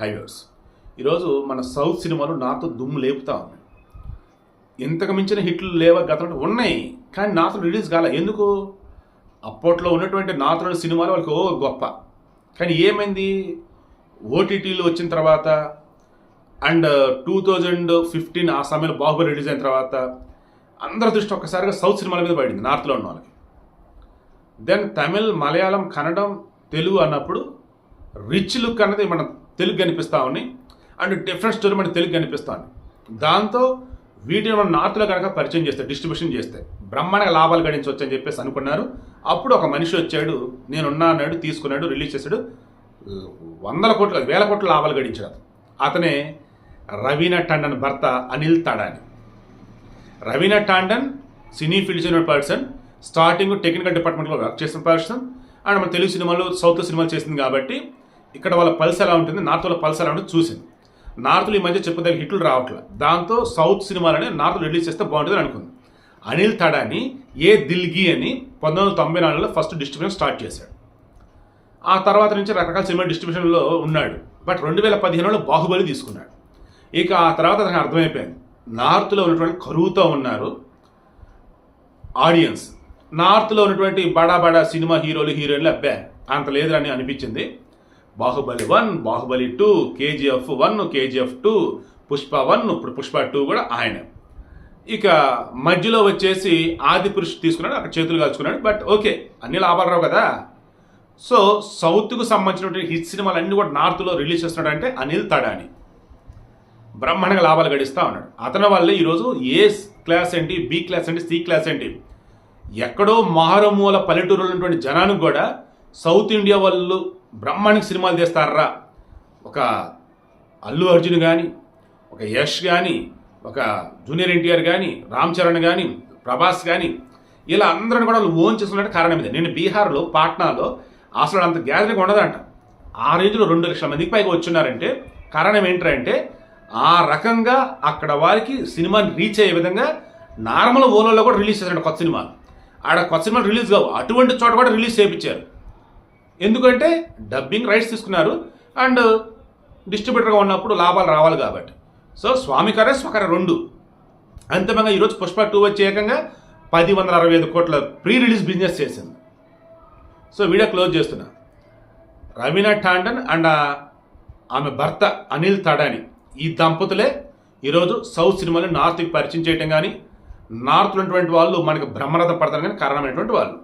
Highways. ఈరోజు మన south సినిమాలు నాతో దుమ్ము లేపుతా ఉన్నాయి. ఇంతకు మించిన హిట్లు లేవ గతంలో ఉన్నాయి కానీ నాతో రిలీజ్ కాలే. ఎందుకు? అప్పట్లో ఉన్నటువంటి నాతో సినిమాలు వాళ్ళకి ఓ గొప్ప. కానీ ఏమైంది? ఓటీటీలు వచ్చిన తర్వాత అండ్ టూ థౌజండ్ ఫిఫ్టీన్ ఆ సమయంలో బాహుబలి రిలీజ్ అయిన తర్వాత అందరి దృష్టి ఒక్కసారిగా సౌత్ సినిమాల మీద పడింది నార్త్లో ఉన్న వాళ్ళకి. దెన్ తమిళ్ మలయాళం కన్నడం తెలుగు అన్నప్పుడు రిచ్ లుక్ అన్నది మన తెలుగు కనిపిస్తూ ఉన్నాయి అండ్ డిఫరెంట్ స్టోరీ మనకి తెలుగు కనిపిస్తూ ఉన్నాయి దాంతో వీటిని మనం నార్త్లో కనుక పరిచయం చేస్తే డిస్ట్రిబ్యూషన్ చేస్తే బ్రహ్మాండంగా లాభాలు గడించవచ్చు అని చెప్పేసి అనుకున్నారు. అప్పుడు ఒక మనిషి వచ్చాడు నేనున్నా అన్నాడు తీసుకున్నాడు రిలీజ్ చేశాడు. వందల కోట్ల వేల కోట్ల లాభాలు గడించాడు. అతనే రవీనా టండన్ భర్త అనిల్ తడాని. రవీనా టాండన్ సినీ ఫీల్డ్ చెందిన పర్సన్ స్టార్టింగ్ టెక్నికల్ డిపార్ట్మెంట్లో వర్క్ చేసిన పర్సన్ అండ్ మన తెలుగు సినిమాలు సౌత్ సినిమాలు చేసింది కాబట్టి ఇక్కడ వాళ్ళ పల్స్ ఎలా ఉంటుంది నార్త్ వాళ్ళ పల్స్ ఎలా ఉంటుంది చూసింది. నార్త్లో ఈ మధ్య చెప్పదగిన హిట్లు రావట్లేదు దాంతో సౌత్ సినిమాలని నార్త్ రిలీజ్ చేస్తే బాగుంటుంది అనుకుంది. అనిల్ తడాని ఏ దిల్గి అని పంతొమ్మిది వందల తొంభై నాలుగులో ఫస్ట్ డిస్ట్రిబ్యూషన్ స్టార్ట్ చేశాడు. ఆ తర్వాత నుంచి రకరకాల సినిమా డిస్ట్రిబ్యూషన్లో ఉన్నాడు. బట్ రెండు వేల పదిహేనులో బాహుబలి తీసుకున్నాడు. ఇక ఆ తర్వాత అతనికి అర్థమైపోయింది. నార్త్లో ఉన్నటువంటి కరువుతో ఉన్నారు ఆడియన్స్. నార్త్లో ఉన్నటువంటి బడా బడా సినిమా హీరోలు హీరోయిన్లు అబ్బే అంత లేదని అనిపించింది. Baahubali one Baahubali two KGF one KGF two Pushpa one ఇప్పుడు పుష్ప టూ కూడా ఆయన. ఇక మధ్యలో వచ్చేసి ఆది పురుష్ తీసుకున్నాడు అక్కడ చేతులు కాల్చుకున్నాడు బట్ ఓకే అన్ని లాభాలు రావు కదా. సో సౌత్కు సంబంధించినటువంటి హిట్ సినిమాలు అన్ని కూడా నార్త్లో రిలీజ్ చేస్తున్నాడు అంటే అనిల్ తడాని బ్రహ్మాండంగా లాభాలు గడిస్తూ ఉన్నాడు. అతని వల్లే ఈరోజు ఏ క్లాస్ ఏంటి బి క్లాస్ ఏంటి సి క్లాస్ ఏంటి? ఎక్కడో మారుమూల పల్లెటూరులో ఉన్నటువంటి జనానికి కూడా సౌత్ ఇండియా వాళ్ళు బ్రహ్మానికి సినిమాలు తీస్తారా? ఒక అల్లు అర్జున్ కానీ ఒక యష్ కానీ ఒక జూనియర్ ఎన్టీఆర్ కానీ రామ్ చరణ్ కానీ ప్రభాస్ కానీ ఇలా అందరిని కూడా వాళ్ళు ఓన్ చేస్తున్నట్టు కారణం ఇదే. నేను బీహార్లో పాట్నాలో అసలు అంత గ్యాదరింగ్ ఉండదంట. ఆ రేంజ్లో రెండు లక్షల మందికి పైగా వచ్చున్నారంటే కారణం ఏంటంటే ఆ రకంగా అక్కడ వారికి సినిమాని రీచ్ అయ్యే విధంగా నార్మల్ ఓలోలో కూడా రిలీజ్ చేశారంట కొత్త సినిమా ఆడ కొత్త సినిమాలు రిలీజ్ కావు. అటువంటి చోట కూడా రిలీజ్ చేయించారు. ఎందుకంటే డబ్బింగ్ రైట్స్ తీసుకున్నారు అండ్ డిస్ట్రిబ్యూటర్గా ఉన్నప్పుడు లాభాలు రావాలి కాబట్టి. సో స్వామికారే స్వకర రెండు. అంతిమంగా ఈరోజు పుష్ప టూ వచ్చి ఏకంగా పది వందల అరవై ఐదు కోట్ల ప్రీ రిలీజ్ బిజినెస్ చేసింది. సో వీడియో క్లోజ్ చేస్తున్నా. రవీనా టాండన్ అండ్ ఆమె భర్త అనిల్ తడాని ఈ దంపతులే ఈరోజు సౌత్ సినిమాని నార్త్కి పరిచయం చేయటం కానీ నార్త్ ఉన్నటువంటి వాళ్ళు మనకి బ్రహ్మరథం పడతారు కానీ కారణమైనటువంటి వాళ్ళు.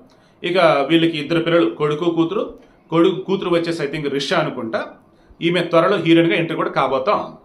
ఇక వీళ్ళకి ఇద్దరు పిల్లలు కొడుకు కూతురు. కొడుకు కూతురు వచ్చేసి ఐ థింక్ రిషా అనుకుంటా. ఈమె త్వరలో హీరోయిన్గా ఎంట్రీ కూడా కాబోతా ఉంది.